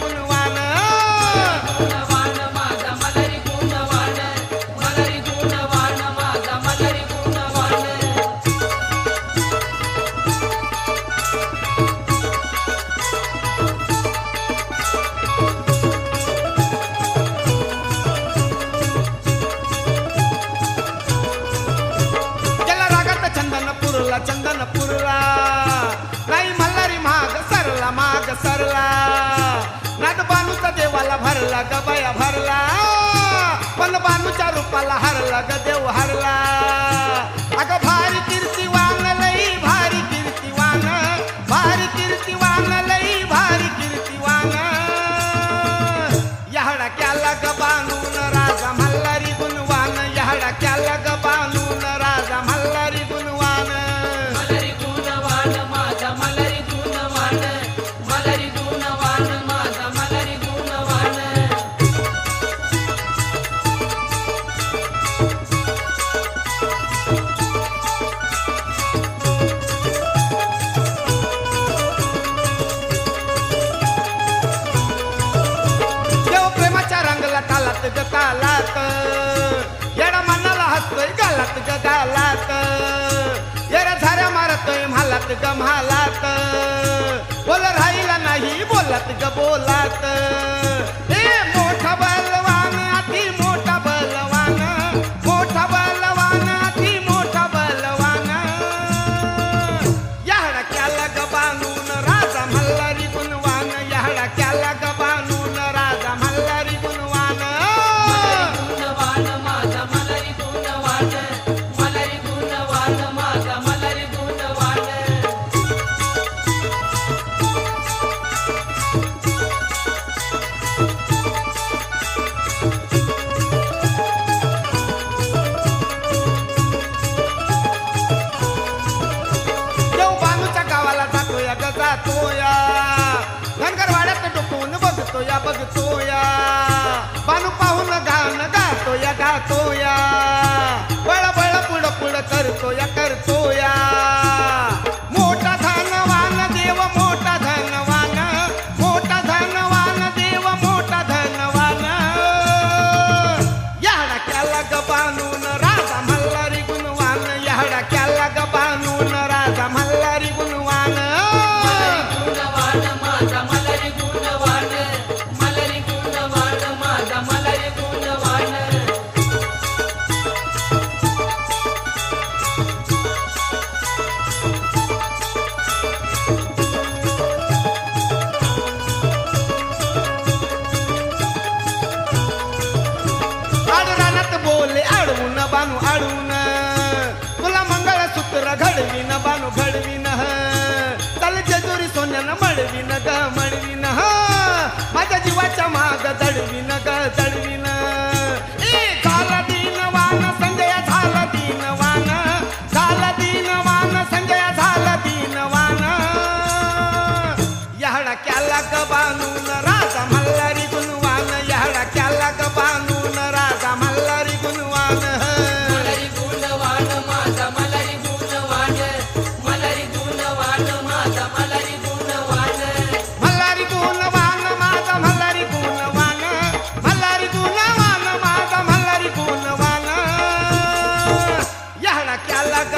Kuluwa. हरला ग बया भरला. पण बानूच्या रूपाला हरला ग देव हरला. अग भारी कीर्ती हसतोय जगालात. येडा मनाला हसतोय गालात जगालात. येडा झाऱ्या मारतोय म्हालात ग म्हालात बोल राहिला नाही बोलात ग बोलात. ಜಗಪಾನು ನರ la